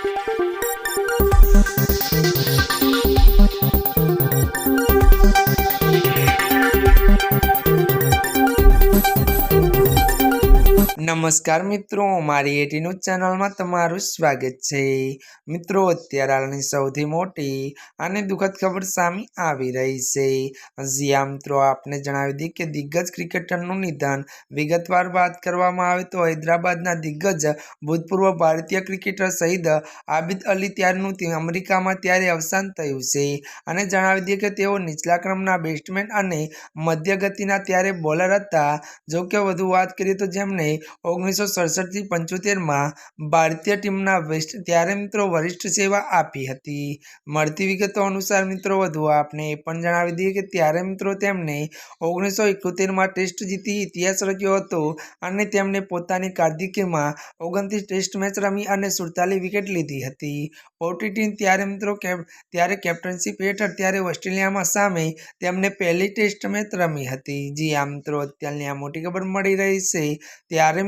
Thank you. નમસ્કાર મિત્રો, મારી એટી ન્યૂઝ ચેનલમાં તમારું સ્વાગત છે. મિત્રો, અત્યારે હાલની સૌથી મોટી અને દુઃખદ ખબર સામે આવી રહી છે. જ્યાં મિત્રો, આપને જણાવી દઈએ કે દિગ્ગજ ક્રિકેટરનું નિધન વિગતવાર વાત કરવામાં આવે તો હૈદરાબાદના દિગ્ગજ ભૂતપૂર્વ ભારતીય ક્રિકેટર શહીદ આબિદ અલી ત્યારનું અમેરિકામાં ત્યારે અવસાન થયું છે. અને જણાવી દઈએ કે તેઓ નીચલા ક્રમના બેટ્સમેન અને મધ્ય ગતિના ત્યારે બોલર હતા. જો કે વધુ વાત કરીએ તો જેમને ઓગણીસો સડસઠથી પંચોતેરમાં ભારતીય ટીમના વેસ્ટ ત્યારે મિત્રો વરિષ્ઠ સેવા આપી હતી. મળતી વિગતો અનુસાર મિત્રો વધુ આપને એ પણ જણાવી દઈએ કે ત્યારે મિત્રો તેમણે ઓગણીસો એકોતેરમાં ટેસ્ટ જીતી ઇતિહાસ રચ્યો હતો અને તેમણે પોતાની કારકિર્દીમાં ઓગણત્રીસ ટેસ્ટ મેચ રમી અને સુડતાલીસ વિકેટ લીધી હતી. ઓટીટી ત્યારે મિત્રો કેપ, ત્યારે કેપ્ટનશીપ હેઠળ ત્યારે ઓસ્ટ્રેલિયામાં સામે તેમને પહેલી ટેસ્ટ મેચ રમી હતી. જી આ મિત્રો, અત્યારની આ મોટી ખબર મળી રહી છે. ત્યારે